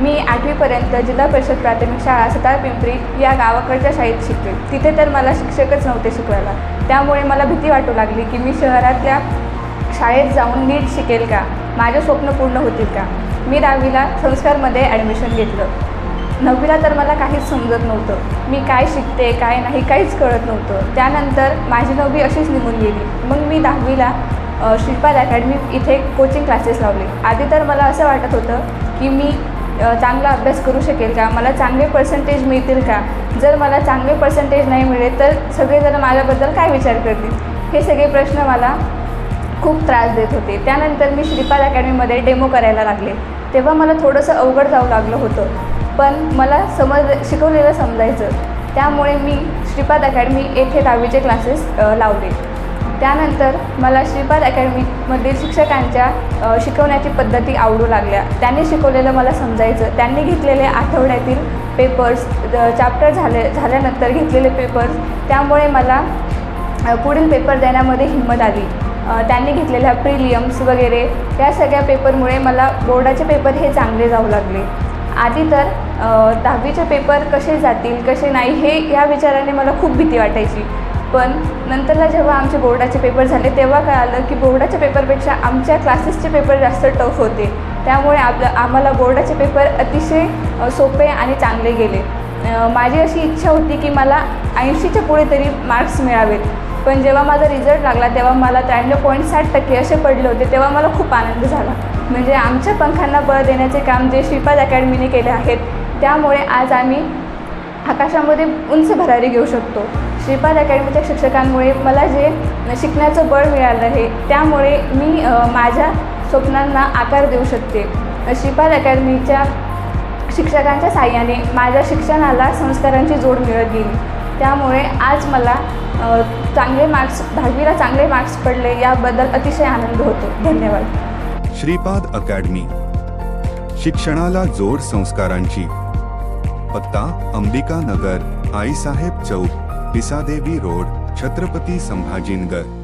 मी आठवीपर्यंत जिल्हा परिषद प्राथमिक शाळा सतार पिंपरी या गावाकडच्या शाळेत शिकले. तिथे तर मला शिक्षकच नव्हते शिकवायला. त्यामुळे मला भीती वाटू लागली की मी शहरातल्या शाळेत जाऊन नीट शिकेल का? माझे स्वप्न पूर्ण होतील का? मी दहावीला संस्कारमध्ये ॲडमिशन घेतलं. नववीला तर मला काहीच समजत नव्हतं. मी काय शिकते काय नाही काहीच कळत नव्हतं. त्यानंतर माझी नववी अशीच निघून गेली. मग मी दहावीला अ, श्रीपाद अकॅडमी इथे कोचिंग क्लासेस लावले. आधी तर मला असं वाटत होतं की मी चांगला अभ्यास करू शकेल का? मला चांगले पर्सेंटेज मिळतील का? जर मला चांगले पर्सेंटेज नाही मिळेल तर सगळेजण माझ्याबद्दल काय विचार करतील? हे सगळे प्रश्न मला खूप त्रास देत होते. त्यानंतर मी श्रीपाद अकॅडमीमध्ये डेमो करायला लागले. तेव्हा मला थोडंसं अवघड जाऊ लागलं होतं. पण मला समज शिकवलेलं समजायचं. त्यामुळे मी श्रीपाद अकॅडमी येथे दहावीचे क्लासेस लावले. त्यानंतर मला श्रीपाद अकॅडमीमधील शिक्षकांच्या शिकवण्याची पद्धती आवडू लागल्या. त्यांनी शिकवलेलं मला समजायचं. त्यांनी घेतलेले आठवड्यातील पेपर्स चॅप्टर झाले झाल्यानंतर घेतलेले पेपर्स त्यामुळे मला पुढील पेपर देण्यामध्ये हिंमत आली. त्यांनी घेतलेल्या प्रिलियम्स वगैरे या सगळ्या पेपरमुळे मला बोर्डाचे पेपर हे चांगले जाऊ लागले. आधी तर दहावीचे पेपर कसे जातील कसे नाही हे या विचाराने मला खूप भीती वाटायची. पण नंतरला जेव्हा आमचे बोर्डाचे पेपर झाले तेव्हा कळालं की बोर्डाच्या पेपरपेक्षा आमच्या क्लासेसचे पेपर जास्त टफ होते. त्यामुळे आपलं आम्हाला बोर्डाचे पेपर अतिशय सोपे आणि चांगले गेले. माझी अशी इच्छा होती की मला ऐंशीच्या पुढे तरी मार्क्स मिळावेत. पण जेव्हा माझा रिझल्ट लागला तेव्हा मला त्र्याण्णव पॉईंट साठ टक्के असे पडले होते तेव्हा मला खूप आनंद झाला. म्हणजे आमच्या पंखांना बळ देण्याचे काम जे श्रीपाद अकॅडमीने केले आहेत त्यामुळे आज आम्ही आकाशामध्ये उंच भरारी घेऊ शकतो. श्रीपाद अकॅडमीच्या शिक्षकांमुळे मला जे शिकण्याचं बळ मिळालं आहे त्यामुळे मी माझ्या स्वप्नांना आकार देऊ शकते. श्रीपाद अकॅडमीच्या शिक्षकांच्या साह्याने माझ्या शिक्षणाला संस्कारांची जोड मिळत गेली त्यामुळे आज मला चांगले मार्क्स दहावीला चांगले मार्क्स पडले याबद्दल अतिशय आनंद होतो. धन्यवाद. श्रीपाद अकॅडमी. शिक्षणाला जोड संस्कारांची. पत्ता अंबिका नगर आईसाहेब चौक. पिसादेवी रोड छत्रपती संभाजीनगर.